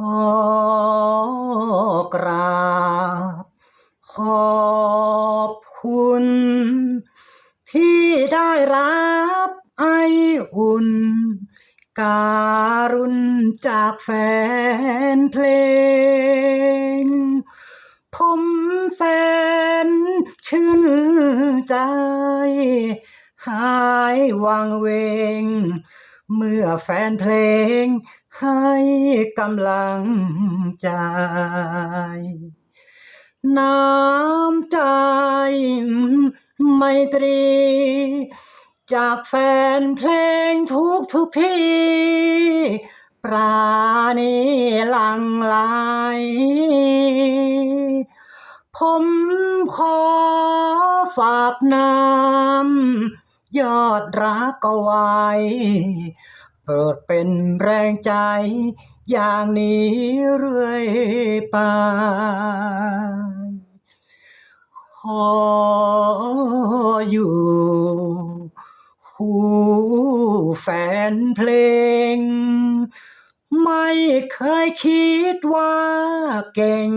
อกราบ ขอบคุณ ที่ได้รับไออุ่น การุณจากแฟนเพลง ผมแสนชื่นใจ หายวังเวง เมื่อแฟนเพลงให้กำลังใจ น้ำใจไมตรี จากแฟนเพลงทุกทุกที่ปราณีหลังไหลผมขอฝากน้ำ ยอดรักเอาไว้โปรดเป็นแรงใจ อย่างนี้เรื่อยไป ขออยู่คู่แฟนเพลง ไม่เคยคิดว่าเก่ง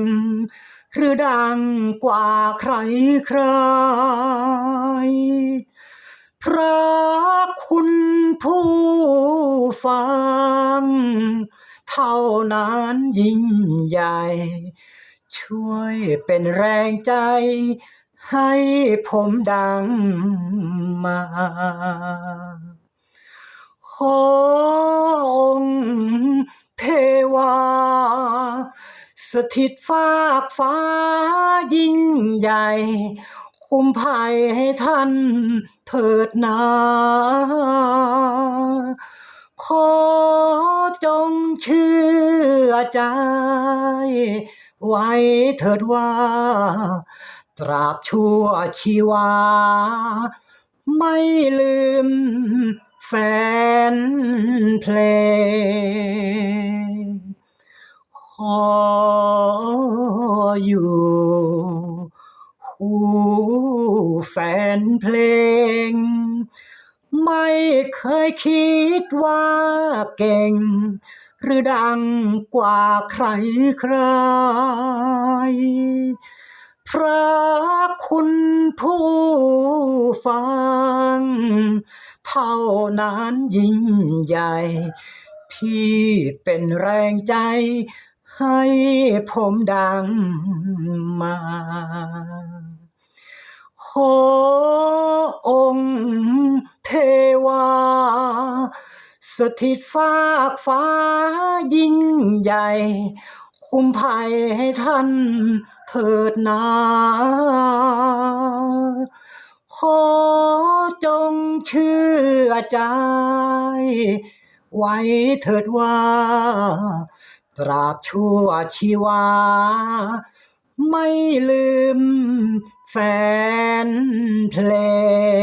หรือดังกว่าใครใคร พระคุณผู้ฟัง เท่านั้นยิ่งใหญ่ ช่วยเป็นแรงใจ ให้ผมดังมา ขอองค์เทวา สถิตฟากฟ้ายิ่งใหญ่ คุ้มภัยให้ท่าน ถิดนาขอจงเชื่อใจ ไว้เถิดว่า ตราบชั่วชีวา ไม่ลืมแฟนเพลง ขออยู่คู่ แฟนเพลง ไม่เคยคิดว่าเก่ง หรือดังกว่าใครใครเพราะคุณผู้ฟัง เท่านั้นยิ่งใหญ่ ที่เป็นแรงใจให้ผมดังมา ขอองค์เทวา สถิตฟากฟ้ายิ่งใหญ่ คุ้มภัยให้ท่านเถิดนาขอจงเชื่อใจ ไว้เถิดว่า ตราบชั่วชีวา ไม่ลืมแฟนเพลง